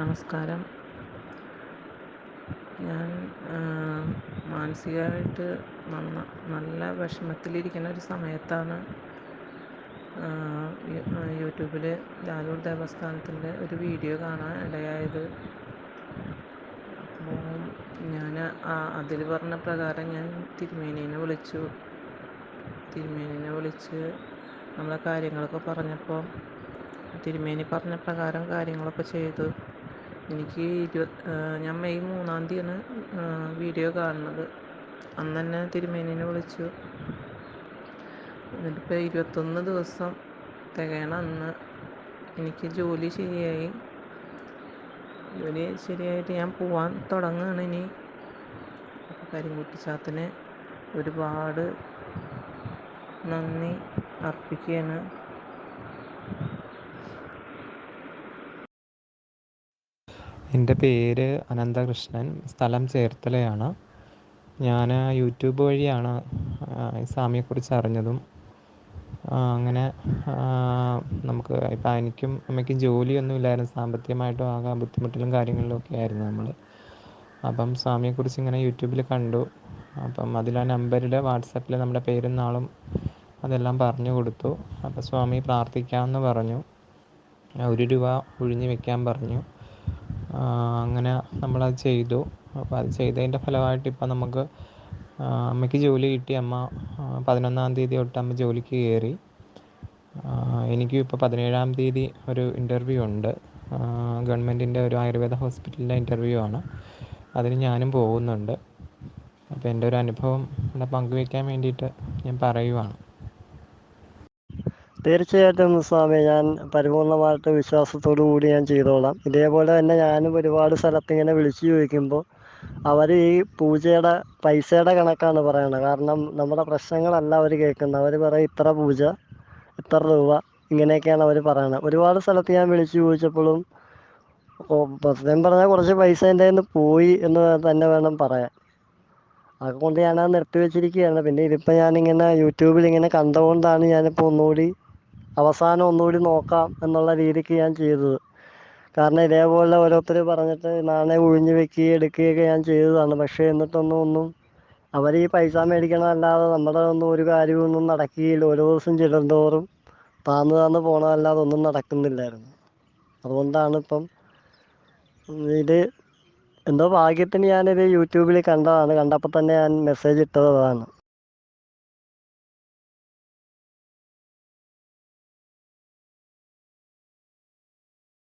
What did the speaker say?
നമസ്കാരം. ഞാൻ മാനസികമായിട്ട് നന്ന നല്ല വിഷമത്തിലിരിക്കുന്ന ഒരു സമയത്താണ് യൂട്യൂബിൽ ലാലൂർ ദേവസ്ഥാനത്തിന്റെ ഒരു വീഡിയോ കാണാൻ ഇടയായത്. അപ്പോൾ ഞാൻ അതിൽ പറഞ്ഞ പ്രകാരം ഞാൻ തിരുമേനീനെ വിളിച്ചു. തിരുമേനീനെ വിളിച്ച് നമ്മളെ കാര്യങ്ങളൊക്കെ പറഞ്ഞപ്പോൾ തിരുമേനി പറഞ്ഞ പ്രകാരം കാര്യങ്ങളൊക്കെ ചെയ്തു. എനിക്ക് ഇരുപത് ഞാൻ മെയ് മൂന്നാം തീയതിയാണ് വീഡിയോ കാണുന്നത്. അന്ന് തന്നെ തിരുമേനിനെ വിളിച്ചു. എന്നിട്ടിപ്പോൾ ഇരുപത്തൊന്ന് ദിവസം തികയണ അന്ന്. എനിക്ക് ജോലി ശരിയായി. ജോലി ശരിയായിട്ട് ഞാൻ പോവാൻ തുടങ്ങുകയാണ് ഇനി. അപ്പോൾ കരിങ്കുട്ടി ചാത്തന് ഒരുപാട് നന്ദി അർപ്പിക്കുകയാണ്. എന്റെ പേര് അനന്തകൃഷ്ണൻ. സ്ഥലം ചേർത്തലയാണ്. ഞാൻ യൂട്യൂബ് വഴിയാണ് സ്വാമിയെക്കുറിച്ച് അറിഞ്ഞതും അങ്ങനെ നമുക്ക് ഇപ്പം എനിക്കും അമ്മയ്ക്കും ജോലിയൊന്നും ഇല്ലായിരുന്നു. സാമ്പത്തികമായിട്ടും ആകെ ബുദ്ധിമുട്ടിലും കാര്യങ്ങളിലും ഒക്കെ ആയിരുന്നു നമ്മൾ. അപ്പം സ്വാമിയെക്കുറിച്ച് ഇങ്ങനെ യൂട്യൂബിൽ കണ്ടു. അപ്പം അതിൽ ആ നമ്പറിൽ വാട്സപ്പിൽ നമ്മുടെ പേരും നാളും അതെല്ലാം പറഞ്ഞു കൊടുത്തു. അപ്പോൾ സ്വാമി പ്രാർത്ഥിക്കാമെന്ന് പറഞ്ഞു. ഒരു രൂപ ഒഴിഞ്ഞു വെക്കാൻ പറഞ്ഞു. അങ്ങനെ നമ്മളത് ചെയ്തു. അപ്പോൾ അത് ചെയ്തതിന്റെ ഫലമായിട്ട് ഇപ്പം നമുക്ക് അമ്മയ്ക്ക് ജോലി കിട്ടി. അമ്മ പതിനൊന്നാം തീയതി തൊട്ട് അമ്മ ജോലിക്ക് കയറി. എനിക്കും ഇപ്പോൾ പതിനേഴാം തീയതി ഒരു ഇന്റർവ്യൂ ഉണ്ട്. ഗവൺമെന്റിന്റെ ഒരു ആയുർവേദ ഹോസ്പിറ്റലിന്റെ ഇന്റർവ്യൂ ആണ്. അതിന് ഞാനും പോകുന്നുണ്ട്. അപ്പോൾ എന്റെ ഒരു അനുഭവം ഇവിടെ പങ്കുവയ്ക്കാൻ വേണ്ടിയിട്ട് ഞാൻ പറയുവാണ്. തീർച്ചയായിട്ടും സ്വാമി ഞാൻ പരിപൂർണമായിട്ട് വിശ്വാസത്തോടു കൂടി ഞാൻ ചെയ്തോളാം. ഇതേപോലെ തന്നെ ഞാനും ഒരുപാട് സ്ഥലത്ത് ഇങ്ങനെ വിളിച്ചു ചോദിക്കുമ്പോൾ അവർ ഈ പൂജയുടെ പൈസയുടെ കണക്കാണ് പറയണത്. കാരണം നമ്മുടെ പ്രശ്നങ്ങളല്ല അവർ കേൾക്കുന്നത്. അവർ പറയും ഇത്ര പൂജ ഇത്ര രൂപ ഇങ്ങനെയൊക്കെയാണ് അവർ പറയുന്നത് ഒരുപാട് സ്ഥലത്ത് ഞാൻ വിളിച്ചു ചോദിച്ചപ്പോഴും ഓ സത്യം പറഞ്ഞാൽ കുറച്ച് പൈസ എന്റെ കയ്യിൽ നിന്ന് പോയി എന്ന് തന്നെ വേണം പറയാൻ. അതുകൊണ്ട് ഞാനത് നിർത്തി വെച്ചിരിക്കുകയാണ് പിന്നെ ഇതിപ്പോൾ ഞാനിങ്ങനെ യൂട്യൂബിൽ ഇങ്ങനെ കണ്ടുകൊണ്ടാണ് ഞാനിപ്പോൾ ഒന്നുകൂടി അവസാനം ഒന്നുകൂടി നോക്കാം എന്നുള്ള രീതിക്ക് ഞാൻ ചെയ്തത്. കാരണം ഇതേപോലെ ഓരോരുത്തർ പറഞ്ഞിട്ട് നാണയം ഒഴിഞ്ഞു വെക്കുകയും എടുക്കുകയൊക്കെ ഞാൻ ചെയ്തതാണ്. പക്ഷേ എന്നിട്ടൊന്നും ഒന്നും അവർ ഈ പൈസ മേടിക്കണമല്ലാതെ നമ്മുടെ ഒന്നും ഒരു കാര്യമൊന്നും നടക്കുകയില്ല. ഓരോ ദിവസം ചെല്ലുന്തോറും താന്ന് താന്ന് പോകണമല്ലാതെ ഒന്നും നടക്കുന്നില്ലായിരുന്നു. അതുകൊണ്ടാണ് ഇപ്പം ഇത് എന്തോ ഭാഗ്യത്തിന് ഞാനിത് യൂട്യൂബിൽ കണ്ടതാണ്. കണ്ടപ്പോൾ തന്നെ ഞാൻ മെസ്സേജ് ഇട്ടതാണ്